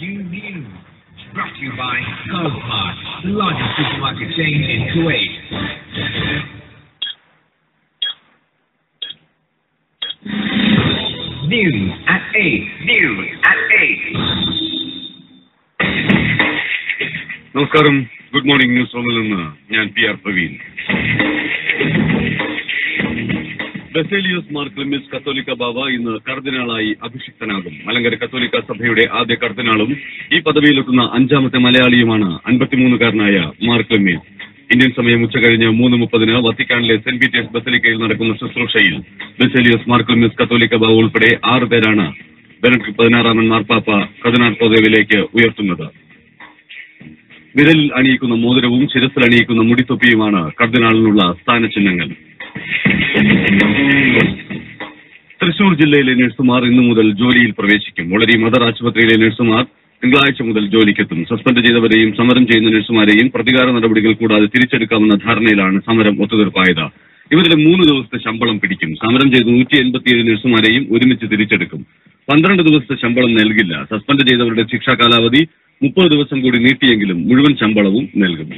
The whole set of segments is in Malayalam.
You News, brought to you by Cosmart, the largest supermarket chain in Kuwait. News at 8. News at 8. നമസ്കാരം ഗുഡ് മോർണിംഗ് ന്യൂസ് റൂമിൽ നിന്ന് ഞാൻ പി ആർ പ്രവീൺ ബസേലിയോസ് മാർ ക്ലിമിസ് കത്തോലിക്ക ബാബ ഇന്ന് കർദിനാളായി അഭിഷിക്തനാകും മലങ്കര കത്തോലിക്ക സഭയുടെ ആദ്യ കർദിനാളും ഈ പദവിയിലെത്തുന്ന അഞ്ചാമത്തെ മലയാളിയുമാണ് അൻപത്തിമൂന്നുകാരനായ മാർ ക്ലിമിസ് ഇന്ത്യൻ സമയം ഉച്ചകഴിഞ്ഞ് മൂന്ന് മുപ്പതിന് വത്തിക്കാനിലെ സെന്റ് പീറ്റേഴ്സ് ബസലിക്കയിൽ നടക്കുന്ന ശുശ്രൂഷയിൽ ബസേലിയോസ് മാർ ക്ലിമിസ് കത്തോലിക്ക ബാബ ഉൾപ്പെടെ ആറ് പേരാണ് ബെനറ്റ് പതിനാറാമൻ മാർപ്പാപ്പ കർദിനാൾ പദവിയിലേക്ക് ഉയർത്തുന്നത്. വിരലിൽ അണിയിക്കുന്ന മോതിരവും ശിരസിൽ അണിയിക്കുന്ന മുടിത്തൊപ്പിയുമാണ് കർദിനാളിനുള്ള സ്ഥാനചിഹ്നങ്ങൾ. തൃശൂർ ജില്ലയിലെ നഴ്സുമാർ ഇന്നു മുതൽ ജോലിയിൽ പ്രവേശിക്കും. ഒളരി മദർ ആശുപത്രിയിലെ നഴ്സുമാർ തിങ്കളാഴ്ച മുതൽ ജോലിക്കെത്തും. സസ്പെൻഡ് ചെയ്തവരെയും സമരം ചെയ്യുന്ന നഴ്സുമാരെയും പ്രതികാര നടപടികൾ കൂടാതെ തിരിച്ചെടുക്കാമെന്ന ധാരണയിലാണ് സമരം ഒത്തുതീർപ്പായത്. ഇവരുടെ മൂന്ന് ദിവസത്തെ ശമ്പളം പിടിക്കും. സമരം ചെയ്ത് നൂറ്റി എൺപത്തിയേഴ് നഴ്സുമാരെയും ഒരുമിച്ച് തിരിച്ചെടുക്കും. പന്ത്രണ്ട് ദിവസത്തെ ശമ്പളം നൽകില്ല. സസ്പെൻഡ് ചെയ്തവരുടെ ശിക്ഷാ കാലാവധി മുപ്പത് ദിവസം കൂടി നീട്ടിയെങ്കിലും മുഴുവൻ ശമ്പളവും നൽകും.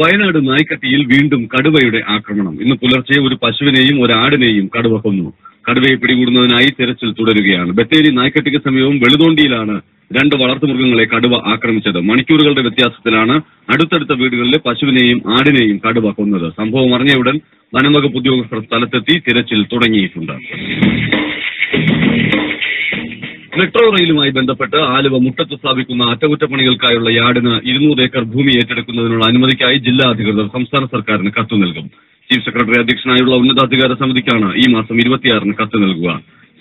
വയനാട് നായ്ക്കട്ടിയിൽ വീണ്ടും കടുവയുടെ ആക്രമണം. ഇന്ന് പുലർച്ചെ ഒരു പശുവിനെയും ഒരാടിനെയും കടുവ കൊന്നു. കടുവയെ പിടികൂടുന്നതിനായി തെരച്ചിൽ തുടരുകയാണ്. ബത്തേരി നായ്ക്കട്ടിക്ക് സമീപം വെളുതോണ്ടിയിലാണ് രണ്ട് വളർത്തുമൃഗങ്ങളെ കടുവ ആക്രമിച്ചത്. മണിക്കൂറുകളുടെ വ്യത്യാസത്തിലാണ് അടുത്തടുത്ത വീടുകളിലെ പശുവിനെയും ആടിനെയും കടുവ കൊന്നത്. സംഭവം അറിഞ്ഞയുടൻ വനംവകുപ്പ് ഉദ്യോഗസ്ഥർ സ്ഥലത്തെത്തി തിരച്ചിൽ തുടങ്ങിയിട്ടുണ്ട്. മെട്രോ റെയിലുമായി ബന്ധപ്പെട്ട് ആലുവ മുട്ടത്ത് സ്ഥാപിക്കുന്ന അറ്റകുറ്റപ്പണികൾക്കായുള്ള യാർഡിന് ഇരുന്നൂറ് ഏക്കർ ഭൂമി ഏറ്റെടുക്കുന്നതിനുള്ള അനുമതിക്കായി ജില്ലാ അധികൃതർ സംസ്ഥാന സർക്കാരിന് കത്തു നൽകും. ചീഫ് സെക്രട്ടറി അധ്യക്ഷനായുള്ള ഉന്നതാധികാര സമിതിക്കാണ് ഈ മാസം ഇരുപത്തിയാറിന് കത്ത് നൽകുക.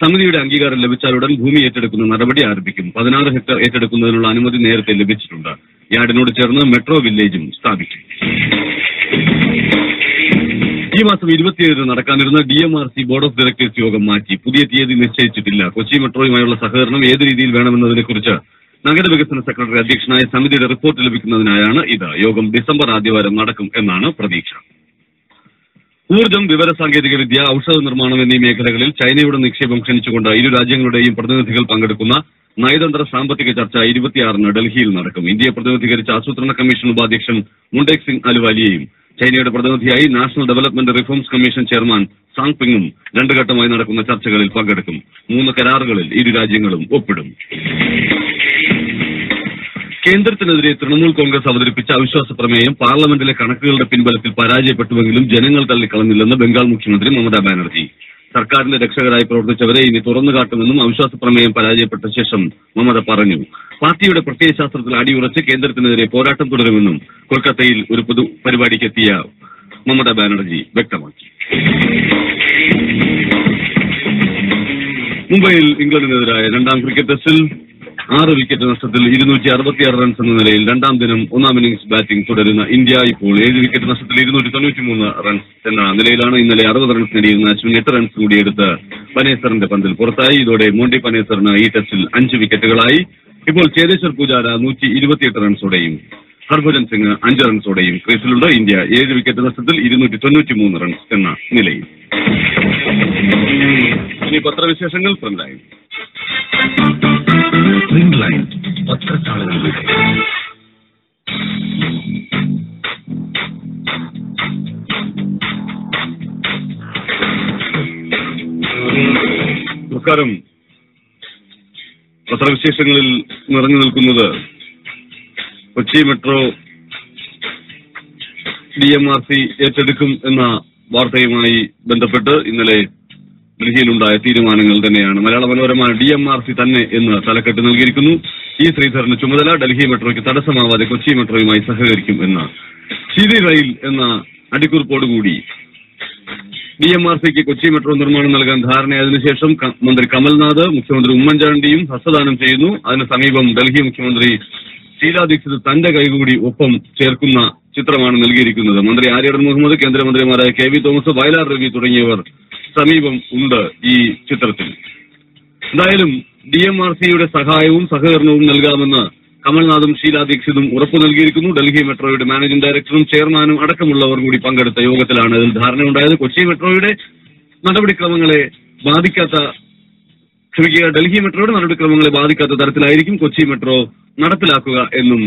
സമിതിയുടെ അംഗീകാരം ലഭിച്ചാലുടൻ ഭൂമി ഏറ്റെടുക്കുന്ന നടപടി ആരംഭിക്കും. പതിനാറ് ഹെക്ടർ ഏറ്റെടുക്കുന്നതിനുള്ള അനുമതി നേരത്തെ ലഭിച്ചിട്ടുണ്ട്. യാർഡിനോട് ചേർന്ന് മെട്രോ വില്ലേജും സ്ഥാപിക്കും. ഈ മാസം ഇരുപത്തിയേഴിന് നടക്കാനിരുന്ന D M R C board of directors യോഗം മാറ്റി. പുതിയ തീയതി നിശ്ചയിച്ചിട്ടില്ല. കൊച്ചി മെട്രോയുമായുള്ള സഹകരണം ഏത് രീതിയിൽ വേണമെന്നതിനെക്കുറിച്ച് നഗരവികസന സെക്രട്ടറി അധ്യക്ഷനായ സമിതിയുടെ റിപ്പോർട്ട് ലഭിക്കുന്നതിനായാണ് ഇത്. യോഗം ഡിസംബർ ആദ്യവാരം നടക്കും എന്നാണ് പ്രതീക്ഷ. ഊർജം വിവര സാങ്കേതിക വിദ്യ ഔഷധ നിർമ്മാണം എന്നീ മേഖലകളിൽ ചൈനയുടെ നിക്ഷേപം ക്ഷണിച്ചുകൊണ്ട് ഇരു രാജ്യങ്ങളുടെയും പ്രതിനിധികൾ പങ്കെടുക്കുന്ന നയതന്ത്ര സാമ്പത്തിക ചർച്ച ഇരുപത്തിയാറിന് ഡൽഹിയിൽ നടക്കും. ഇന്ത്യയെ പ്രതിനിധീകരിച്ച ആസൂത്രണ കമ്മീഷൻ ഉപാധ്യക്ഷൻ മുണ്ടേക് സിംഗ് അലുവാലിയയും ചൈനയുടെ പ്രതിനിധിയായി national development reforms commission chairman Zhang പിങ്ങും രണ്ട് ഘട്ടമായി നടക്കുന്ന ചർച്ചകളിൽ പങ്കെടുക്കും. മൂന്ന് കരാറുകളിൽ ഇരു രാജ്യങ്ങളും ഒപ്പിടും. കേന്ദ്രത്തിനെതിരെ തൃണമൂൽ കോൺഗ്രസ് അവതരിപ്പിച്ച അവിശ്വാസ പ്രമേയം പാർലമെന്റിലെ കണക്കുകളുടെ പിൻബലത്തിൽ പരാജയപ്പെട്ടുവെങ്കിലും ജനങ്ങൾ തള്ളിക്കളഞ്ഞില്ലെന്ന് ബംഗാൾ മുഖ്യമന്ത്രി മമതാ ബാനർജി. സർക്കാരിന്റെ രക്ഷകരായി പ്രവർത്തിച്ചവരെ ഇനി തുറന്നു കാട്ടുമെന്നും അവിശ്വാസ പ്രമേയം പരാജയപ്പെട്ട ശേഷം മമത പറഞ്ഞു. പാർട്ടിയുടെ പ്രത്യയശാസ്ത്രത്തിൽ അടിയുറച്ച് കേന്ദ്രത്തിനെതിരെ പോരാട്ടം തുടരുമെന്നും കൊൽക്കത്തയിൽ ഒരു പൊതു പരിപാടിക്കെത്തിയ മമതാ ബാനർജി വ്യക്തമാക്കി. മുംബൈയിൽ ഇംഗ്ലണ്ടിനെതിരായ രണ്ടാം ക്രിക്കറ്റ് ടെസ്റ്റിൽ ആറ് വിക്കറ്റ് നഷ്ടത്തിൽ ഇരുന്നൂറ്റി അറുപത്തിയാറ് റൺസ് എന്ന നിലയിൽ രണ്ടാം ദിനം ഒന്നാം ഇന്നിംഗ്സ് ബാറ്റിംഗ് തുടരുന്ന ഇന്ത്യ ഇപ്പോൾ ഏഴ് വിക്കറ്റ് നഷ്ടത്തിൽ ഇരുന്നൂറ്റി തൊണ്ണൂറ്റിമൂന്ന് റൺസ് എന്ന നിലയിലാണ് ഇന്നലെ അറുപത് റൺസ് നേടിയിരുന്ന അശ്വിൻ എട്ട് റൺസ് കൂടി എടുത്ത് പനേസറിന്റെ പന്തിൽ പുറത്തായി. ഇതോടെ മോണ്ടി പനേസറിന് ഈ ടെസ്റ്റിൽ അഞ്ച് വിക്കറ്റുകളായി ഇപ്പോൾ ചേതേശ്വർ പൂജാര നൂറ്റി ഇരുപത്തിയെട്ട് റൺസോടെയും ഹർഭജൻ സിംഗ് അഞ്ച് റൺസോടെയും ക്രീസിലുണ്ട് ഇന്ത്യ. ഏഴ് വിക്കറ്റ് നഷ്ടത്തിൽ ഇരുന്നൂറ്റി തൊണ്ണൂറ്റി മൂന്ന് റൺസ് എന്ന നിലയിൽ. ഇനി പത്രവിശേഷങ്ങൾ പത്രത്താളുകളിലൂടെ നമസ്കാരം. പത്രവിശേഷങ്ങളിൽ നിറഞ്ഞു നിൽക്കുന്നത് Kochi metro D M R C ഏറ്റെടുക്കും എന്ന വാർത്തയുമായി ബന്ധപ്പെട്ട് ഇന്നലെ ഡൽഹിയിലുണ്ടായ തീരുമാനങ്ങൾ തന്നെയാണ്. Malayala Manorama D M R C തന്നെ എന്ന് തലക്കെട്ട് നൽകിയിരിക്കുന്നു. ഈ ശ്രീധരന് ചുമതല ഡൽഹി മെട്രോയ്ക്ക് തടസ്സമാവാതെ കൊച്ചി മെട്രോയുമായി സഹകരിക്കും എന്ന സിരി റെയിൽ എന്ന അടിക്കുറിപ്പോടുകൂടി ഡി എം ആർ സിക്ക് കൊച്ചി മെട്രോ നിർമ്മാണം നൽകാൻ ധാരണയായതിനു ശേഷം ക- മന്ത്രി കമൽനാഥ് മുഖ്യമന്ത്രി ഉമ്മൻചാണ്ടിയും ഹസ്തദാനം ചെയ്യുന്നു. അതിന് സമീപം ഡൽഹി മുഖ്യമന്ത്രി ഷീലാ ദീക്ഷിത് തന്റെ കൈകൂടി ഒപ്പം ചേർക്കുന്ന ചിത്രമാണ് നൽകിയിരിക്കുന്നത്. മന്ത്രി ആര്യടൻ മുഹമ്മദ് കേന്ദ്രമന്ത്രിമാരായ കെ വി തോമസ് വയലാർ രവി തുടങ്ങിയവർ സമീപം ഉണ്ട് ഈ ചിത്രത്തിൽ. എന്തായാലും ഡി എം ആർ സിയുടെ സഹായവും സഹകരണവും നൽകാമെന്ന് കമൽനാഥും ഷീലാ ദീക്ഷിതും ഉറപ്പു നൽകിയിരിക്കുന്നു. ഡൽഹി മെട്രോയുടെ മാനേജിംഗ് ഡയറക്ടറും ചെയർമാനും അടക്കമുള്ളവർ കൂടി പങ്കെടുത്ത യോഗത്തിലാണ് ഇതിൽ ധാരണയുണ്ടായത്. കൊച്ചി മെട്രോയുടെ നടപടിക്രമങ്ങളെ ബാധിക്കാത്ത ക്ഷമിക്കുക ഡൽഹി മെട്രോയുടെ നടപടിക്രമങ്ങളെ ബാധിക്കാത്ത തരത്തിലായിരിക്കും കൊച്ചി മെട്രോ നടപ്പിലാക്കുക എന്നും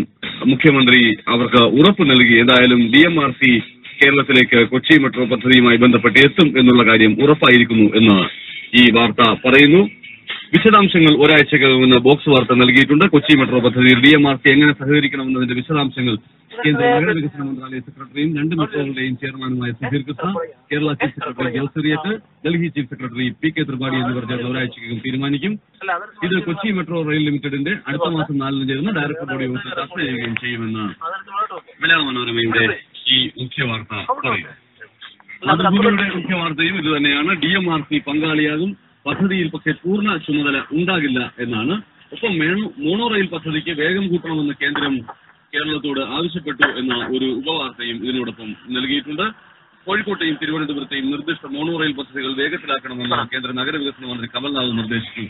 മുഖ്യമന്ത്രി അവർക്ക് ഉറപ്പ് നൽകി. എന്തായാലും ഡി എം ആർ സി കേരളത്തിലേക്ക് കൊച്ചി മെട്രോ പദ്ധതിയുമായി ബന്ധപ്പെട്ട് എത്തും എന്നുള്ള കാര്യം ഉറപ്പായിരിക്കുന്നു എന്ന് ഈ വാർത്ത പറയുന്നു. വിശദാംശങ്ങൾ ഒരാഴ്ചക്കകം ഇന്ന് ബോക്സ് വാർത്ത നൽകിയിട്ടുണ്ട്. കൊച്ചി മെട്രോ പദ്ധതിയിൽ ഡി എം ആർ സി എങ്ങനെ സഹകരിക്കണമെന്നതിന്റെ വിശദാംശങ്ങൾ കേന്ദ്ര നഗര വികസന മന്ത്രാലയ സെക്രട്ടറിയും രണ്ട് മെട്രോകളുടെയും ചെയർമാനുമായ Sudhir Krishna Kerala chief secretary ജോസറിയറ്റ് Delhi chief secretary P K Tripathi എന്നിവർ ചേർന്ന് ഒരാഴ്ചക്കകം തീരുമാനിക്കും. ഇത് കൊച്ചി മെട്രോ റെയിൽ ലിമിറ്റഡിന്റെ അടുത്ത മാസം നാലിന് ചേർന്ന് ഡയറക്ടർ ബോർഡ് യോഗത്തിൽ ചർച്ച ചെയ്യുകയും ചെയ്യുമെന്ന് മലയാള മനോരമയുടെ ഈ മുഖ്യ വാർത്ത പറയും മാതൃഭൂമിയുടെ മുഖ്യ വാർത്തയും ഇത് തന്നെയാണ് ഡി എം ആർ സി പങ്കാളിയാകും. പദ്ധതിയിൽ പക്ഷേ പൂർണ ചുമതല ഉണ്ടാകില്ല എന്നാണ്. ഒപ്പം മേണു- റെയിൽ പദ്ധതിക്ക് വേഗം കൂട്ടണമെന്ന് കേന്ദ്രം കേരളത്തോട് ആവശ്യപ്പെട്ടു എന്ന ഒരു ഉപവാർത്തയും ഇതിനോടൊപ്പം നൽകിയിട്ടുണ്ട്. കോഴിക്കോട്ടെയും തിരുവനന്തപുരത്തെയും നിർദ്ദിഷ്ട മോണോ റെയിൽ പദ്ധതികൾ വേഗത്തിലാക്കണമെന്ന് കേന്ദ്ര നഗരവികസന മന്ത്രി കമൽനാഥ് നിർദ്ദേശിച്ചു.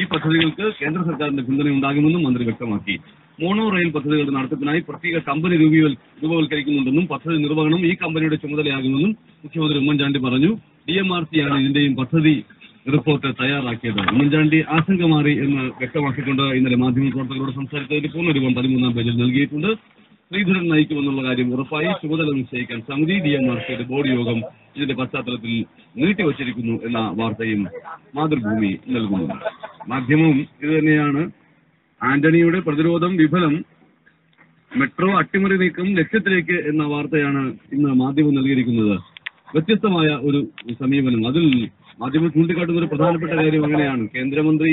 ഈ പദ്ധതികൾക്ക് കേന്ദ്ര സർക്കാരിന്റെ പിന്തുണ ഉണ്ടാകുമെന്നും മന്ത്രി വ്യക്തമാക്കി. മോണോ റെയിൽ പദ്ധതികളുടെ നടത്തിപ്പിനായി പ്രത്യേക കമ്പനി രൂപീവൽ രൂപവൽക്കരിക്കുന്നുണ്ടെന്നും പദ്ധതി നിർവഹണം ഈ കമ്പനിയുടെ ചുമതലയാകുമെന്നും മുഖ്യമന്ത്രി ഉമ്മൻചാണ്ടി പറഞ്ഞു. ഡി എം ആർ സി ആണ് ഇതിന്റെയും പദ്ധതി. റിപ്പോർട്ട് തയ്യാറാക്കിയത്. ഉമ്മൻചാണ്ടി ആശങ്ക മാറി എന്ന് വ്യക്തമാക്കിക്കൊണ്ട് ഇന്നലെ മാധ്യമ മാധ്യമപ്രവർത്തകരോട് സംസാരിച്ചതിന്റെ പൂർണരൂപം പതിമൂന്നാം പേജിൽ നൽകിയിട്ടുണ്ട്. ശ്രീധരൻ നയിക്കുമെന്നുള്ള കാര്യം ഉറപ്പായി ചുമതല നിശ്ചയിക്കാൻ സമിതി ഡി എം ആർ ബോർഡ് യോഗം ഇതിന്റെ പശ്ചാത്തലത്തിൽ നീട്ടിവച്ചിരിക്കുന്നു എന്ന വാർത്തയും മാതൃഭൂമി നൽകുന്നു മാധ്യമവും ഇത് തന്നെയാണ്. ആന്റണിയുടെ പ്രതിരോധം വിഫലം മെട്രോ അട്ടിമറി നീക്കം ലക്ഷ്യത്തിലേക്ക് എന്ന വാർത്തയാണ് ഇന്ന് മാധ്യമം നൽകിയിരിക്കുന്നത്. വ്യത്യസ്തമായ ഒരു സമീപനം. അതിൽ മാധ്യമം ചൂണ്ടിക്കാട്ടുന്ന ഒരു പ്രധാനപ്പെട്ട കാര്യം അങ്ങനെയാണ്. കേന്ദ്രമന്ത്രി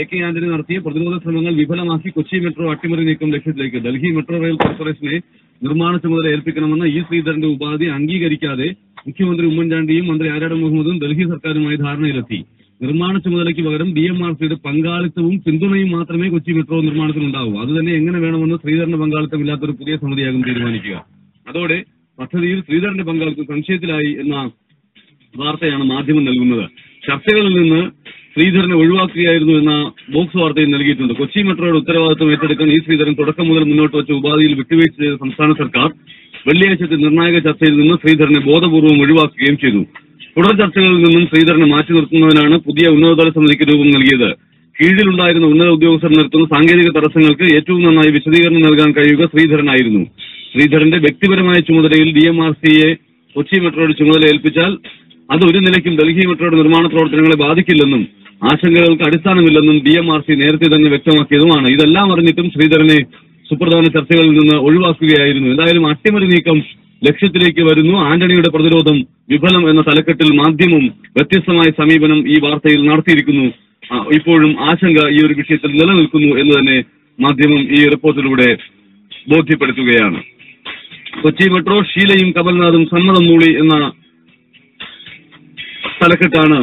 എ കെ ആന്റണി നടത്തിയ പ്രതിരോധ ശ്രമങ്ങൾ വിഫലമാക്കി കൊച്ചി മെട്രോ അട്ടിമറി നീക്കം ലക്ഷ്യത്തിലേക്ക്. ഡൽഹി മെട്രോ റെയിൽ കോർപ്പറേഷനെ നിർമ്മാണ ചുമതല ഏൽപ്പിക്കണമെന്ന ഇ ശ്രീധരന്റെ ഉപാധി അംഗീകരിക്കാതെ മുഖ്യമന്ത്രി ഉമ്മൻചാണ്ടിയും മന്ത്രി ആരാട മുഹമ്മദും ഡൽഹി സർക്കാരുമായി ധാരണയിലെത്തി. നിർമ്മാണ ചുമതലയ്ക്ക് പകരം ഡി എം ആർ സിയുടെ പങ്കാളിത്തവും പിന്തുണയും മാത്രമേ കൊച്ചി മെട്രോ നിർമ്മാണത്തിനുണ്ടാവൂ. അത് തന്നെ എങ്ങനെ വേണമെന്ന് ശ്രീധരന്റെ പങ്കാളിത്തമില്ലാത്ത ഒരു പുതിയ സമിതിയാകും തീരുമാനിക്കുക. അതോടെ പദ്ധതിയിൽ ശ്രീധരന്റെ പങ്കാളിത്തം സംശയത്തിലായി എന്ന വാർത്തയാണ് മാധ്യമം നൽകുന്നത്. ചർച്ചകളിൽ നിന്ന് ശ്രീധരനെ ഒഴിവാക്കുകയായിരുന്നു എന്ന ബോക്സ് വാർത്തയും നൽകിയിട്ടുണ്ട്. കൊച്ചി മെട്രോയുടെ ഉത്തരവാദിത്വം ഏറ്റെടുക്കാൻ ഈ ശ്രീധരൻ തുടക്കം മുതൽ മുന്നോട്ട് വെച്ച ഉപാധിയിൽ വിട്ടുവീഴ്ച ചെയ്ത സംസ്ഥാന സർക്കാർ വെള്ളിയാഴ്ചത്തെ നിർണായക ചർച്ചയിൽ നിന്ന് ശ്രീധരനെ ബോധപൂർവം ഒഴിവാക്കുകയും ചെയ്തു. തുടർ ചർച്ചകളിൽ നിന്നും ശ്രീധരനെ മാറ്റി നിർത്തുന്നതിനാണ് പുതിയ ഉന്നതതല സമിതിക്ക് രൂപം നൽകിയത്. കീഴിലുണ്ടായിരുന്ന ഉന്നത ഉദ്യോഗസ്ഥർ നിർത്തുന്ന സാങ്കേതിക തടസ്സങ്ങൾക്ക് ഏറ്റവും നന്നായി വിശദീകരണം നൽകാൻ കഴിയുക ശ്രീധരനായിരുന്നു. ശ്രീധരന്റെ വ്യക്തിപരമായ ചുമതലയിൽ ഡി എം ആർ സിയെ കൊച്ചി മെട്രോയുടെ ചുമതല ഏൽപ്പിച്ചാൽ അത് ഒരു നിലയ്ക്കും ഡൽഹി മെട്രോയുടെ നിർമ്മാണ പ്രവർത്തനങ്ങളെ ബാധിക്കില്ലെന്നും ആശങ്കകൾക്ക് അടിസ്ഥാനമില്ലെന്നും ഡി എം ആർ സി നേരത്തെ തന്നെ വ്യക്തമാക്കിയതുമാണ്. ഇതെല്ലാം അറിഞ്ഞിട്ടും ശ്രീധരനെ സുപ്രധാന ചർച്ചകളിൽ നിന്ന് ഒഴിവാക്കുകയായിരുന്നു. എന്തായാലും അട്ടിമറി നീക്കം ലക്ഷ്യത്തിലേക്ക് വരുന്നു. ആന്റണിയുടെ പ്രതിരോധം വിഫലം എന്ന തലക്കെട്ടിൽ മാധ്യമം വ്യത്യസ്തമായ സമീപനം ഈ വാർത്തയിൽ നടത്തിയിരിക്കുന്നു. ഇപ്പോഴും ആശങ്ക ഈ ഒരു വിഷയത്തിൽ നിലനിൽക്കുന്നു എന്ന് തന്നെ മാധ്യമം ഈ റിപ്പോർട്ടിലൂടെ ബോധ്യപ്പെടുത്തുകയാണ്. കൊച്ചി മെട്രോ ഷീലയും കമൽനാഥും സമ്മതം മൂളി എന്ന തലക്കെട്ടാണ്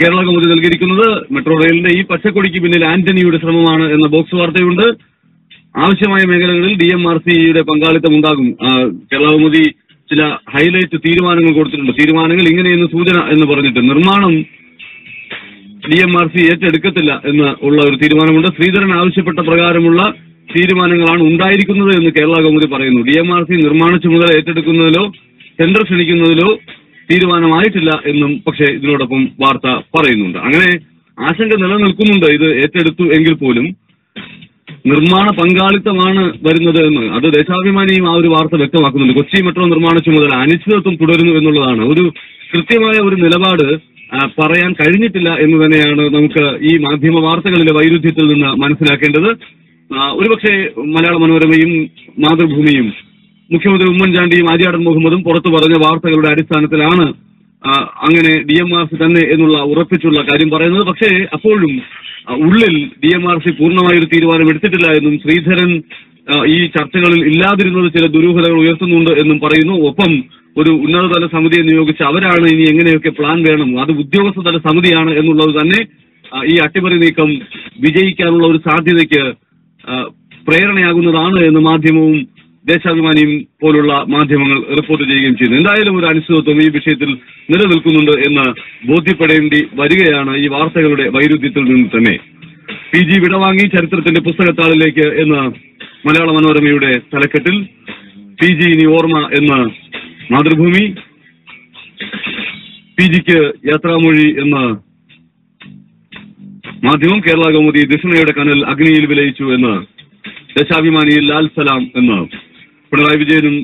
കേരള കൗമുദി നൽകിയിരിക്കുന്നത്. മെട്രോ റെയിലിന്റെ ഈ പച്ചക്കൊടിക്ക് പിന്നിൽ ആന്റണിയുടെ ശ്രമമാണ് എന്ന ബോക്സ് വാർത്തയുണ്ട്. ആവശ്യമായ മേഖലകളിൽ ഡി എം ആർ സിയുടെ പങ്കാളിത്തം ഉണ്ടാകും. കേരള കൗമുദി ചില ഹൈലൈറ്റ് തീരുമാനങ്ങൾ കൊടുത്തിട്ടുണ്ട്. തീരുമാനങ്ങൾ ഇങ്ങനെയെന്ന് സൂചന എന്ന് പറഞ്ഞിട്ട് നിർമ്മാണം ഡി എം ആർ സി ഏറ്റെടുക്കത്തില്ല എന്ന് ഉള്ള ഒരു തീരുമാനമുണ്ട്. ശ്രീധരൻ ആവശ്യപ്പെട്ട പ്രകാരമുള്ള തീരുമാനങ്ങളാണ് ഉണ്ടായിരിക്കുന്നത് എന്ന് കേരള കൗമുദി പറയുന്നു. ഡി എം ആർ സി നിർമ്മാണ ചുമതല ഏറ്റെടുക്കുന്നതിലോ ടെൻഡർ ക്ഷണിക്കുന്നതിലോ തീരുമാനമായിട്ടില്ല എന്നും പക്ഷേ ഇതിനോടൊപ്പം വാർത്ത പറയുന്നുണ്ട്. അങ്ങനെ ആശങ്ക നിലനിൽക്കുന്നുണ്ട്. ഇത് ഏറ്റെടുത്തു എങ്കിൽ പോലും നിർമ്മാണ പങ്കാളിത്തമാണ് വരുന്നത് എന്ന്. അത് ദേശാഭിമാനിയും ആ ഒരു വാർത്ത വ്യക്തമാക്കുന്നുണ്ട്. കൊച്ചി മെട്രോ നിർമ്മാണ ചുമതല അനിശ്ചിതത്വം തുടരുന്നു എന്നുള്ളതാണ്. ഒരു കൃത്യമായ ഒരു നിലപാട് പറയാൻ കഴിഞ്ഞിട്ടില്ല എന്ന് തന്നെയാണ് നമുക്ക് ഈ മാധ്യമ വാർത്തകളിലെ വൈരുദ്ധ്യത്തിൽ നിന്ന് മനസ്സിലാക്കേണ്ടത്. ഒരുപക്ഷെ മലയാള മനോരമയും മാതൃഭൂമിയും മുഖ്യമന്ത്രി ഉമ്മൻചാണ്ടിയും ആര്യാടൻ മുഹമ്മദും പുറത്തു പറഞ്ഞ വാർത്തകളുടെ അടിസ്ഥാനത്തിലാണ് അങ്ങനെ ഡി എം ആർ സി തന്നെ എന്നുള്ള ഉറപ്പിച്ചുള്ള കാര്യം പറയുന്നത്. പക്ഷേ അപ്പോഴും ഉള്ളിൽ ഡി എം ആർ സി പൂർണമായ ഒരു തീരുമാനം എടുത്തിട്ടില്ല എന്നും ശ്രീധരൻ ഈ ചർച്ചകളിൽ ഇല്ലാതിരുന്നത് ചില ദുരൂഹതകൾ ഉയർത്തുന്നുണ്ട് എന്നും പറയുന്നു. ഒപ്പം ഒരു ഉന്നതതല സമിതിയെ നിയോഗിച്ച് അവരാണ് ഇനി എങ്ങനെയൊക്കെ പ്ലാൻ വേണം അത് ഉദ്യോഗസ്ഥതല സമിതിയാണ് എന്നുള്ളത് തന്നെ ഈ അട്ടിമറി നീക്കം വിജയിക്കാനുള്ള ഒരു സാധ്യതയ്ക്ക് പ്രേരണയാകുന്നതാണ് എന്ന് മാധ്യമവും ദേശാഭിമാനിയും പോലുള്ള മാധ്യമങ്ങൾ റിപ്പോർട്ട് ചെയ്യുകയും ചെയ്യുന്നു. എന്തായാലും ഒരു അനിശ്ചിതത്വം ഈ വിഷയത്തിൽ നിലനിൽക്കുന്നുണ്ട് എന്ന് ബോധ്യപ്പെടേണ്ടി വരികയാണ് ഈ വാർത്തകളുടെ വൈരുദ്ധ്യത്തിൽ നിന്ന് തന്നെ. പി ജി വിടവാങ്ങി ചരിത്രത്തിന്റെ പുസ്തകത്താളിലേക്ക് എന്ന് മലയാള മനോരമയുടെ തലക്കെട്ടിൽ പി ജി ഇനി ഓർമ്മ എന്ന് മാതൃഭൂമി പി ജിക്ക് യാത്രാമൊഴി എന്ന് മാധ്യമം കേരള കൗമുദി ദക്ഷിണയുടെ കനൽ അഗ്നിയിൽ വിലയിച്ചു എന്ന് ദശാഭിമാനിയിൽ ലാൽ സലാം എന്ന് പിണറായി വിജയനും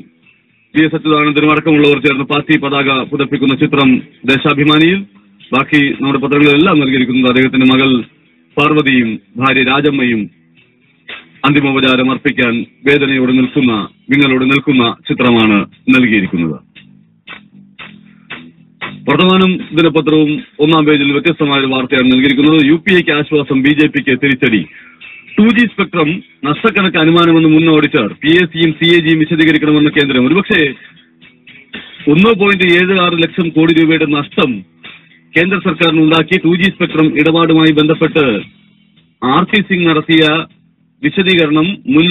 വി എസ് അച്യുതാനന്ദനും അടക്കമുള്ളവർ ചേർന്ന് പാർട്ടി പതാക പുതപ്പിക്കുന്ന ചിത്രം ദേശാഭിമാനിയിൽ. ബാക്കി നമ്മുടെ പത്രങ്ങളിലെല്ലാം നൽകിയിരിക്കുന്നത് അദ്ദേഹത്തിന്റെ മകൾ പാർവതിയും ഭാര്യ രാജമ്മയും അന്തിമോപചാരം അർപ്പിക്കാൻ വേദനയോട് നിൽക്കുന്ന നിങ്ങളോട് നിൽക്കുന്ന ചിത്രമാണ് നൽകിയിരിക്കുന്നത്. വർത്തമാനം ദിനപത്രവും ഒന്നാം പേജിൽ വ്യത്യസ്തമായ ഒരു വാർത്തയാണ് നൽകിയിരിക്കുന്നത്. യു പി എക്ക് ആശ്വാസം ബി ജെ പിക്ക് തിരിച്ചടി. ടു ജി സ്പെക്ട്രം നഷ്ടക്കണക്ക് അനുമാനമെന്ന് മുൻ ഓഡിറ്റർ പി എസ് സിയും സി എ ജിയും വിശദീകരിക്കണമെന്ന് കേന്ദ്രം. ഒരുപക്ഷെ ഒന്ന് പോയിന്റ് ഏഴ് ആറ് ലക്ഷം കോടി രൂപയുടെ നഷ്ടം കേന്ദ്ര സർക്കാരിന് ഉണ്ടാക്കി ടു ജി സ്പെക്ട്രം ഇടപാടുമായി ബന്ധപ്പെട്ട് ആർ പി സിംഗ് നടത്തിയ വിശദീകരണം മുൻ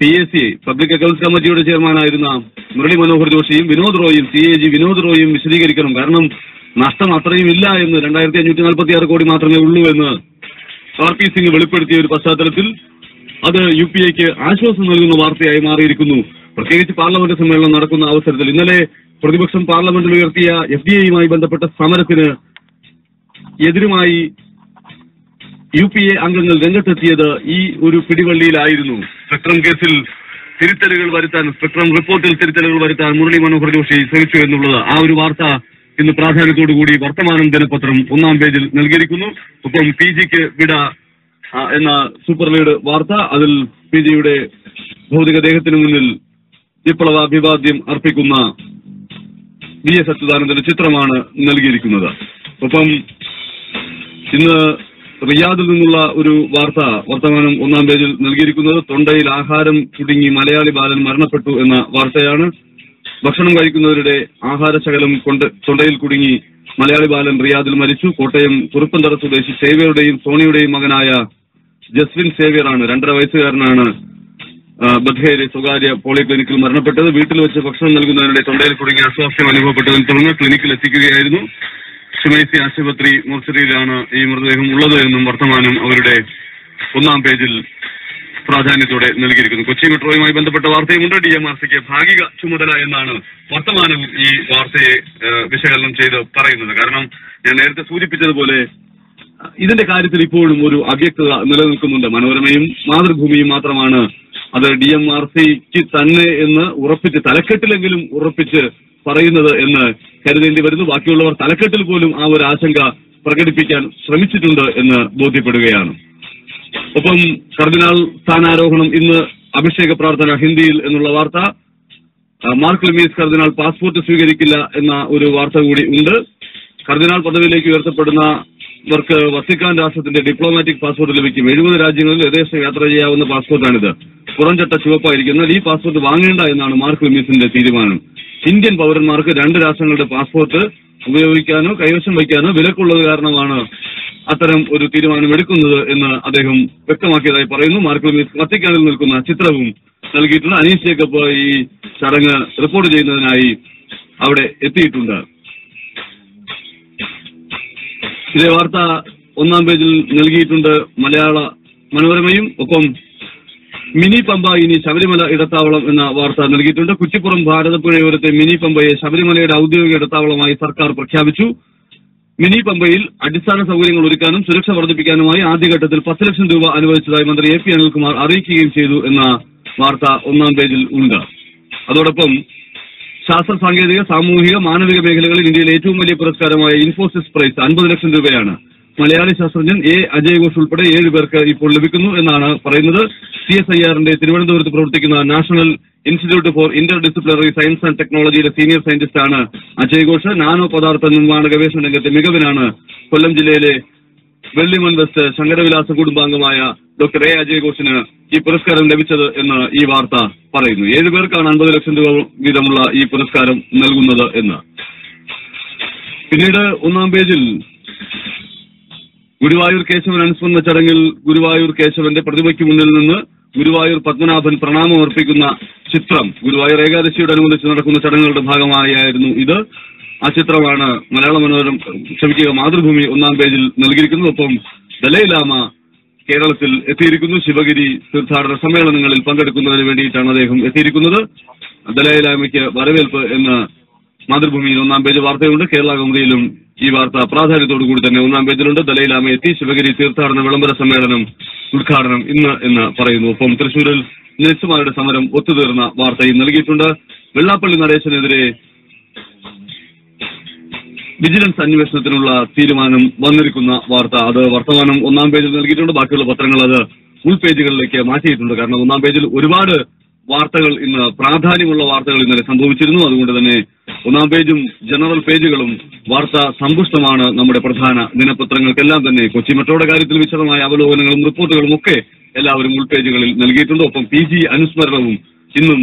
P S C public accounts കമ്മിറ്റിയുടെ ചെയർമാനായിരുന്ന മുരളി മനോഹർ ജോഷിയും വിനോദ് റോയും സി എ ജി വിനോദ് റോയും വിശദീകരിക്കണം. കാരണം നഷ്ടം അത്രയും ഇല്ല എന്ന് രണ്ടായിരത്തി അഞ്ഞൂറ്റി നാൽപ്പത്തി ആറ് കോടി മാത്രമേ ഉള്ളൂ എന്ന് ആർ പി സിംഗ് വെളിപ്പെടുത്തിയ ഒരു പശ്ചാത്തലത്തിൽ അത് യു പി എക്ക് ആശ്വാസം നൽകുന്ന വാർത്തയായി മാറിയിരിക്കുന്നു. പ്രത്യേകിച്ച് പാർലമെന്റ് സമ്മേളനം നടക്കുന്ന അവസരത്തിൽ ഇന്നലെ പ്രതിപക്ഷം പാർലമെന്റിൽ ഉയർത്തിയ എഫ് ഡി ഐയുമായി ബന്ധപ്പെട്ട സമരത്തിന് എതിരുമായി യു പി എ അംഗങ്ങൾ രംഗത്തെത്തിയത് ഈ ഒരു പിടിവള്ളിയിലായിരുന്നു. സ്പെക്ട്രം കേസിൽ തിരുത്തലുകൾ വരുത്താൻ സ്പെക്ട്രം റിപ്പോർട്ടിൽ തിരുത്തലുകൾ വരുത്താൻ മുരളി മനോഹർ ജോഷി ശ്രമിച്ചു എന്നുള്ളത് ആ ഒരു വാർത്ത ഇന്ന് പ്രാധാന്യത്തോടു കൂടി വർത്തമാനം ദിനപത്രം ഒന്നാം പേജിൽ നൽകിയിരിക്കുന്നു. ഒപ്പം പി ജിക്ക് വിട എന്ന സൂപ്പർ ലീഡ് വാർത്ത അതിൽ പി ജിയുടെ ഭൗതികദേഹത്തിന് മുന്നിൽ വിപ്ലവ അഭിവാദ്യം അർപ്പിക്കുന്ന വി എസ് അച്യുതാനന്ദന്റെ ചിത്രമാണ് നൽകിയിരിക്കുന്നത്. ഒപ്പം ഇന്ന് റിയാദിൽ നിന്നുള്ള ഒരു വാർത്ത വർത്തമാനം ഒന്നാം പേജിൽ നൽകിയിരിക്കുന്നത് തൊണ്ടയിൽ ആഹാരം കുടുങ്ങി മലയാളി ബാലൻ മരണപ്പെട്ടു എന്ന വാർത്തയാണ്. ഭക്ഷണം കഴിക്കുന്നവരുടെ ആഹാരശകലം കൊണ്ട് തൊണ്ടയിൽ കുടുങ്ങി മലയാളി ബാലൻ റിയാദിൽ മരിച്ചു. കോട്ടയം കുറുപ്പന്തറ സ്വദേശി സേവ്യറുടെയും സോണിയുടെയും മകനായ ജസ്വിൻ സേവ്യറാണ്. രണ്ടര വയസ്സുകാരനാണ് ബധേരി സ്വകാര്യ പോളിക്ലിനിക്കിൽ മരണപ്പെട്ടത്. വീട്ടിൽ വെച്ച് ഭക്ഷണം നൽകുന്നതിനിടെ തൊണ്ടയിൽ കുടുങ്ങി അസ്വാസ്ഥ്യം അനുഭവപ്പെട്ടതിനെ തുടർന്ന് ക്ലിനിക്കിൽ എത്തിക്കുകയായിരുന്നു. ഷിമൈസി ആശുപത്രി മോർച്ചറിയിലാണ് ഈ മൃതദേഹം ഉള്ളത് എന്നും വർത്തമാനം അവരുടെ ഒന്നാം പേജിൽ പ്രാധാന്യത്തോടെ നൽകിയിരിക്കുന്നു. കൊച്ചി മെട്രോയുമായി ബന്ധപ്പെട്ട വാർത്തയുമുണ്ട്. ഡി എം ആർ സിക്ക് ഭാഗിക ചുമതല എന്നാണ് വർത്തമാനം ഈ വാർത്തയെ വിശകലനം ചെയ്ത് പറയുന്നത്. കാരണം ഞാൻ നേരത്തെ സൂചിപ്പിച്ചതുപോലെ ഇതിന്റെ കാര്യത്തിൽ ഇപ്പോഴും ഒരു അവ്യക്തത നിലനിൽക്കുന്നുണ്ട്. മനോരമയും മാതൃഭൂമിയും മാത്രമാണ് അത് ഡി എം ആർ സിക്ക് തന്നെ എന്ന് ഉറപ്പിച്ച് തലക്കെട്ടിലെങ്കിലും ഉറപ്പിച്ച് പറയുന്നത് എന്ന് കരുതേണ്ടി വരുന്നു. ബാക്കിയുള്ളവർ തലക്കെട്ടിൽ പോലും ആ ഒരു ആശങ്ക പ്രകടിപ്പിക്കാൻ ശ്രമിച്ചിട്ടുണ്ട് എന്ന് ബോധ്യപ്പെടുകയാണ്. ഒപ്പം കർദിനാൾ സ്ഥാനാരോഹണം ഇന്ന് അഭിഷേക പ്രാർത്ഥന ഹിന്ദിയിൽ എന്നുള്ള വാർത്ത. മാർക്ക് ലിമീസ് കർദിനാൾ പാസ്പോർട്ട് സ്വീകരിക്കില്ല എന്ന ഒരു വാർത്ത കൂടി ഉണ്ട്. കർദിനാൾ പദവിയിലേക്ക് ഉയർത്തപ്പെടുന്നവർക്ക് വത്തിക്കാൻ രാഷ്ട്രത്തിന്റെ ഡിപ്ലോമാറ്റിക് പാസ്പോർട്ട് ലഭിക്കും. എഴുപത് രാജ്യങ്ങളിൽ യഥേഷ്ടം യാത്ര ചെയ്യാവുന്ന പാസ്പോർട്ടാണിത് പുറംചട്ട ചുവപ്പായിരിക്കുന്നത് ഈ പാസ്പോർട്ട് വാങ്ങേണ്ട എന്നാണ് മാർക്ക് ലിമീസിന്റെ തീരുമാനം. ഇന്ത്യൻ പൗരന്മാർക്ക് രണ്ട് രാഷ്ട്രങ്ങളുടെ പാസ്പോർട്ട് ഉപയോഗിക്കാനോ കൈവശം വയ്ക്കാനോ വിലക്കുള്ളത് കാരണമാണ് അത്തരം ഒരു തീരുമാനമെടുക്കുന്നത് എന്ന് അദ്ദേഹം വ്യക്തമാക്കിയതായി പറയുന്നു. മാർക്ക് ലിമീസ് വത്തിക്കാനിൽ നിൽക്കുന്ന ചിത്രവും നൽകിയിട്ടുണ്ട്. അനീഷ് ജേക്കബ് ഈ ചടങ്ങ് റിപ്പോർട്ട് ചെയ്യുന്നതിനായി അവിടെ എത്തിയിട്ടുണ്ട്. ഇതേ വാർത്ത ഒന്നാം പേജിൽ നൽകിയിട്ടുണ്ട് മലയാള മനോരമയും ഒപ്പം മിനി പമ്പ ഇനി ശബരിമല ഇടത്താവളം എന്ന വാർത്ത നൽകിയിട്ടുണ്ട്. കുറ്റിപ്പുറം ഭാരതപ്പുഴയോരത്തെ മിനി പമ്പയെ ശബരിമലയുടെ ഔദ്യോഗിക ഇടത്താവളമായി സർക്കാർ പ്രഖ്യാപിച്ചു. മിനി പമ്പയിൽ അടിസ്ഥാന സൗകര്യങ്ങൾ ഒരുക്കാനും സുരക്ഷ വർദ്ധിപ്പിക്കാനുമായി ആദ്യഘട്ടത്തിൽ പത്ത് ലക്ഷം രൂപ അനുവദിച്ചതായി മന്ത്രി എ പി അനിൽകുമാർ അറിയിക്കുകയും ചെയ്തു എന്ന വാർത്ത ഒന്നാം പേജിൽ ഉണ്ട്. അതോടൊപ്പം ശാസ്ത്ര സാങ്കേതിക സാമൂഹിക മാനവിക മേഖലകളിൽ ഇന്ത്യയിലെ ഏറ്റവും വലിയ പുരസ്കാരമായ ഇൻഫോസിസ് പ്രൈസ് അൻപത് ലക്ഷം രൂപയാണ്. മലയാളി ശാസ്ത്രജ്ഞൻ എ. അജയ് ഘോഷ് ഉൾപ്പെടെ ഏഴ് പേർക്ക് ഇപ്പോൾ ലഭിക്കുന്നു എന്നാണ് പറയുന്നത്. സി എസ് ഐ ആറിന്റെ തിരുവനന്തപുരത്ത് പ്രവർത്തിക്കുന്ന national institute for interdisciplinary science and ടെക്നോളജിയിലെ senior സയന്റിസ്റ്റാണ് അജയ് ഘോഷ്. നാനോ പദാർത്ഥ നിർമ്മാണ ഗവേഷണ രംഗത്തെ മികവിനാണ് കൊല്ലം ജില്ലയിലെ വെള്ളിമൺ വെസ്റ്റ് ശങ്കരവിലാസ കുടുംബാംഗമായ ഡോക്ടർ എ അജയ് ഘോഷിന് ഈ പുരസ്കാരം ലഭിച്ചത് എന്ന് ഈ വാർത്ത പറയുന്നു. ഏഴു പേർക്കാണ് അൻപത് ലക്ഷം രൂപ വീതമുള്ള ഈ പുരസ്കാരം നൽകുന്നത് എന്ന്. പിന്നീട് ഒന്നാം പേജിൽ ഗുരുവായൂർ കേശവൻ അനുസ്മരണ ചടങ്ങിൽ ഗുരുവായൂർ കേശവന്റെ പ്രതിമയ്ക്ക് മുന്നിൽ നിന്ന് ഗുരുവായൂർ പത്മനാഭൻ പ്രണാമം അർപ്പിക്കുന്ന ചിത്രം ഗുരുവായൂർ ഏകാദശിയോടനുബന്ധിച്ച് നടക്കുന്ന ചടങ്ങുകളുടെ ഭാഗമായായിരുന്നു ഇത്. ആ ചിത്രമാണ് മലയാള മനോരം ക്ഷമിക്കുക മാതൃഭൂമി ഒന്നാം പേജിൽ നൽകിയിരിക്കുന്നത് ഒപ്പം ദലൈലാമ കേരളത്തിൽ എത്തിയിരിക്കുന്നു. ശിവഗിരി തീർത്ഥാടന സമ്മേളനങ്ങളിൽ പങ്കെടുക്കുന്നതിന് വേണ്ടിയിട്ടാണ് അദ്ദേഹം എത്തിയിരിക്കുന്നത്. ദലൈലാമയ്ക്ക് വരവേൽപ്പ് എന്ന് മാതൃഭൂമിയിൽ ഒന്നാം പേജ് വാർത്തയുണ്ട്. കേരള കൗമുദിയിലും ഈ വാർത്ത പ്രാധാന്യത്തോടു കൂടി തന്നെ ഒന്നാം പേജിലുണ്ട്. ദലൈലാമ എത്തി ശിവഗിരി തീർത്ഥാടന വിളംബര സമ്മേളനം ഉദ്ഘാടനം ഇന്ന് എന്ന് പറയുന്നു. ഒപ്പം തൃശൂരിൽ നഴ്സുമാരുടെ സമരം ഒത്തുതീർന്ന വാർത്തയും നൽകിയിട്ടുണ്ട്. വെള്ളാപ്പള്ളി നടേശനെതിരെ വിജിലൻസ് അന്വേഷണത്തിനുള്ള തീരുമാനം വന്നിരിക്കുന്ന വാർത്ത. അത് വർത്തമാനം ഒന്നാം പേജിൽ നൽകിയിട്ടുണ്ട്. ബാക്കിയുള്ള പത്രങ്ങൾ അത് ഫുൾ പേജുകളിലേക്ക് മാറ്റിയിട്ടുണ്ട്. കാരണം ഒന്നാം പേജിൽ ഒരുപാട് വാർത്തകൾ ഇന്ന് പ്രാധാന്യമുള്ള വാർത്തകൾ ഇന്നലെ സംഭവിച്ചിരുന്നു. അതുകൊണ്ട് തന്നെ ഒന്നാം പേജും ജനറൽ പേജുകളും വാർത്ത സമ്പുഷ്ടമാണ് നമ്മുടെ പ്രധാന ദിനപത്രങ്ങൾക്കെല്ലാം തന്നെ. കൊച്ചി മെട്രോയുടെ കാര്യത്തിൽ വിശദമായ അവലോകനങ്ങളും റിപ്പോർട്ടുകളും ഒക്കെ എല്ലാവരും ഉൾപേജുകളിൽ നൽകിയിട്ടുണ്ട്. ഒപ്പം പി ജി അനുസ്മരണവും ഇന്നും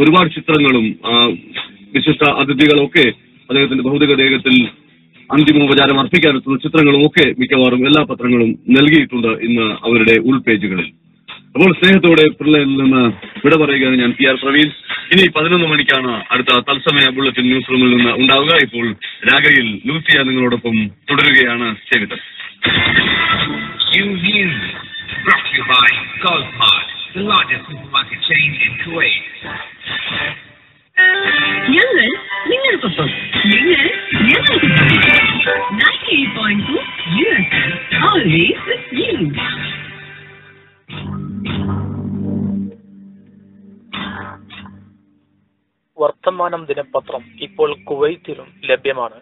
ഒരുപാട് ചിത്രങ്ങളും വിശിഷ്ട അതിഥികളൊക്കെ അദ്ദേഹത്തിന്റെ ഭൗതിക ദേഹത്തിൽ അന്തിമോപചാരം അർപ്പിക്കാനെത്തുന്ന ചിത്രങ്ങളും ഒക്കെ മിക്കവാറും എല്ലാ പത്രങ്ങളും നൽകിയിട്ടുണ്ട് ഇന്ന് അവരുടെ ഉൾപേജുകളിൽ അപ്പോൾ സ്നേഹത്തോടെ പിള്ളയിൽ നിന്ന് വിട പറയുകയാണ് ഞാൻ പി ആർ പ്രവീൺ. ഇനി പതിനൊന്ന് മണിക്കാണ് അടുത്ത തത്സമയ ബുള്ളറ്റിൻ ന്യൂസ് റൂമിൽ നിന്ന് ഉണ്ടാവുക. ഇപ്പോൾ രാഗയിൽ ലൂസിയ നിങ്ങളോടൊപ്പം തുടരുകയാണ് Gulfmart, the largest supermarket chain in Kuwait. വർത്തമാനം ദിനപത്രം ഇപ്പോൾ കുവൈത്തിലും ലഭ്യമാണ്.